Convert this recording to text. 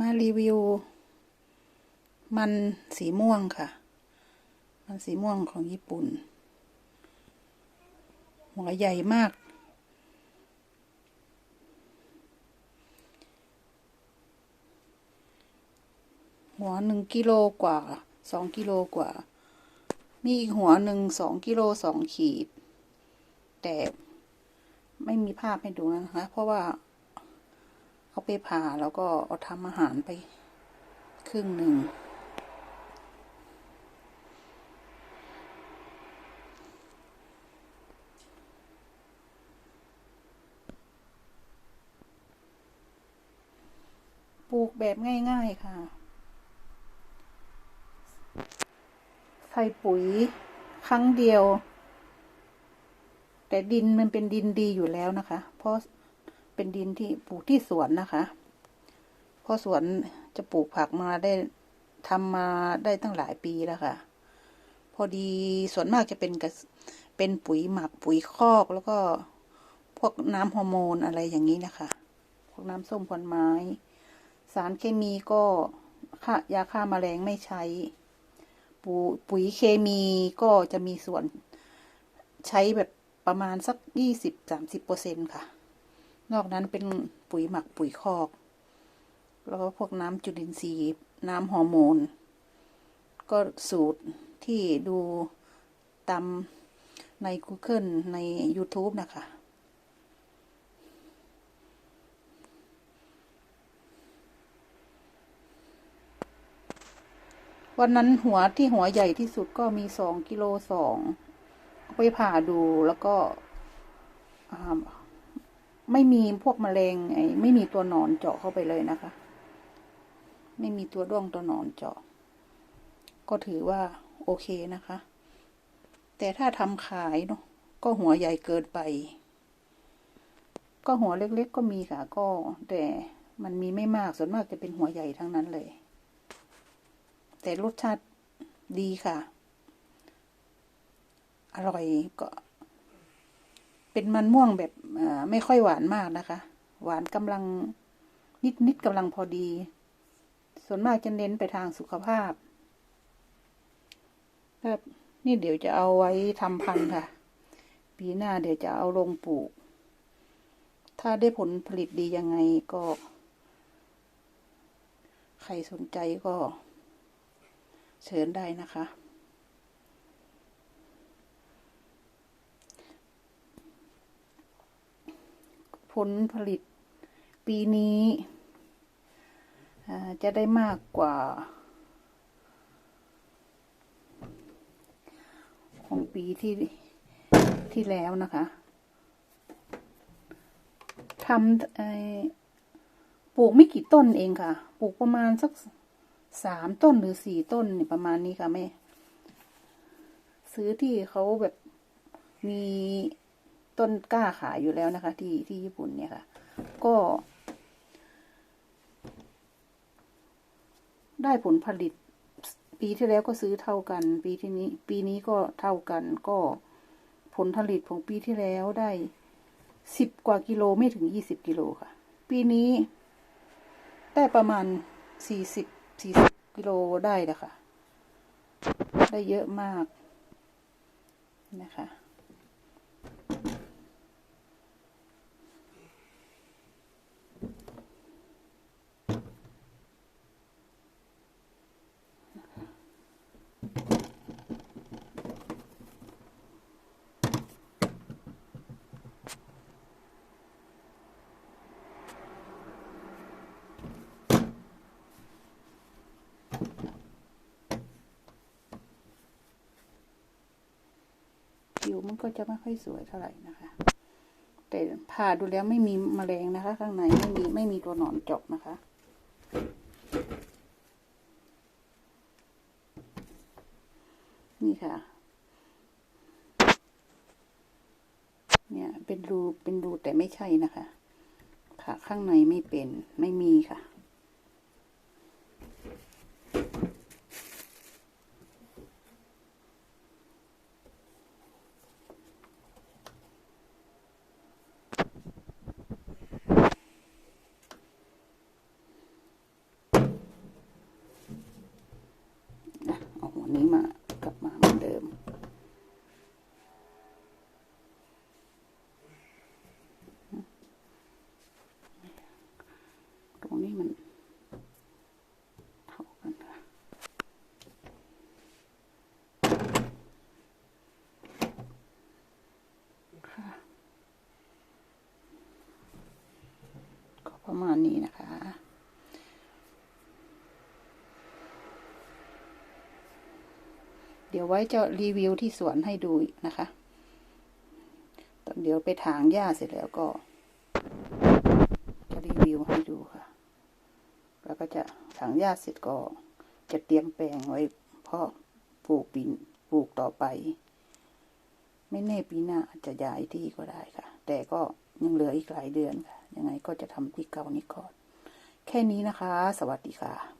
มารีวิว มันสีม่วงค่ะ มันสีม่วงของญี่ปุ่น หัวใหญ่มาก หัวหนึ่งกิโลกว่าสองกิโลกว่า มีอีกหัวหนึ่งสองกิโลสองขีด แต่ไม่มีภาพให้ดูนะคะ เพราะว่า เอาไปผ่าแล้วก็เอาทำอาหารไปครึ่งหนึ่ง ปลูกแบบง่ายๆค่ะ ใส่ปุ๋ยครั้งเดียว แต่ดินมันเป็นดินดีอยู่แล้วนะคะ เพราะ เป็นดินที่ปลูกที่สวนนะคะเพราะสวนจะปลูกผักมาได้ทำมาได้ตั้งหลายปีแล้วค่ะ พอดีส่วนมากจะเป็นเป็นปุ๋ยหมักปุ๋ยคอกแล้วก็พวกน้ำฮอร์โมนอะไรอย่างนี้นะคะ พวกน้ำส้มผลไม้ สารเคมีก็ค่ายาฆ่ามาแมลงไม่ใช้ปูปุ๋ยเคมีก็จะมีส่วนใช้แบบประมาณสักยี่สิบสามสิบเปอร์เซ็นค่ะ นอกนั้นเป็นปุ๋ยหมักปุ๋ยคอก แล้วก็พวกน้ำจุลินทรีย์น้ำฮอร์โมน ก็สูตรที่ดูตามใน Google ใน YouTube นะคะ วันนั้นหัวที่หัวใหญ่ที่สุดก็มีสองกิโลสองไปผ่าดูแล้วก็อ่า ไม่มีพวกแมลงไอ้ไม่มีตัวหนอนเจาะเข้าไปเลยนะคะ ไม่มีตัวด้วงตัวหนอนเจาะ ก็ถือว่าโอเคนะคะ แต่ถ้าทำขายเนาะก็หัวใหญ่เกินไป ก็หัวเล็กๆก็มีค่ะก็ แต่มันมีไม่มากส่วนมากจะเป็นหัวใหญ่ทั้งนั้นเลย แต่รสชาติดีค่ะ อร่อยก็ เป็นมันม่วงแบบไม่ค่อยหวานมากนะคะ หวานกำลังนิดนิดกำลังพอดี ส่วนมากจะเน้นไปทางสุขภาพแบบนี่เดี๋ยวจะเอาไว้ทำพันธุ์ค่ะ ปีหน้าเดี๋ยวจะเอาลงปลูก ถ้าได้ผลผลิตดียังไงก็ ใครสนใจก็ เชิญได้นะคะ ผลผลิตปีนี้จะได้มากกว่า ของปีที่ที่แล้วนะคะทำปลูกไม่กี่ต้นเองค่ะ ปลูกประมาณสักสามต้นหรือสี่ต้นประมาณนี้ค่ะแม่ ซื้อที่เขาแบบมี ต้นกล้าขายอยู่แล้วนะคะ ที่ที่ญี่ปุ่นเนี่ยค่ะ ก็ ได้ผลผลิต ปีที่แล้วก็ซื้อเท่ากัน ปีที่นี้ ปีนี้ก็เท่ากัน ก็ผลผลิตของปีที่แล้วได้สิบกว่ากิโลไม่ถึงยี่สิบกิโลค่ะ ปีนี้ได้ประมาณสี่สิบสี่สิบกิโลได้นะคะ ได้เยอะมากนะคะ ก็จะไม่ค่อยสวยเท่าไหร่นะคะ แต่ผ่าดูแล้วไม่มีมแมลงนะคะ ข้างในไม่มีไม่มีตัวหนอนเจาะนะคะนี่ค่ะ เนี่ยเป็นรูเป็นรูแต่ไม่ใช่นะคะผ่าข้างในไม่เป็นไม่มีค่ะ อันนี้มากลับมาเหมือนเดิม ตรงนี้มันเท่ากันค่ะค่ะก็ประมาณนี้นะคะ เดี๋ ยวไว้จะรีวิวที่สวนให้ดูนะคะตอนเดี๋ยวไปถางหญ้าเสร็จแล้วก็จะรีวิวให้ดูค่ะ แล้วก็จะถางหญ้าเสร็จก็จะเตรียมแปลงไว้เพาะปลูกปีนปลูกต่อไป ไม่แน่ปีหน้าอาจจะย้ายที่ก็ได้ค่ะ แต่ก็ยังเหลืออีกหลายเดือนค่ะ ยังไงก็จะทำที่เก่านี้ก่อน แค่นี้นะคะ สวัสดีค่ะ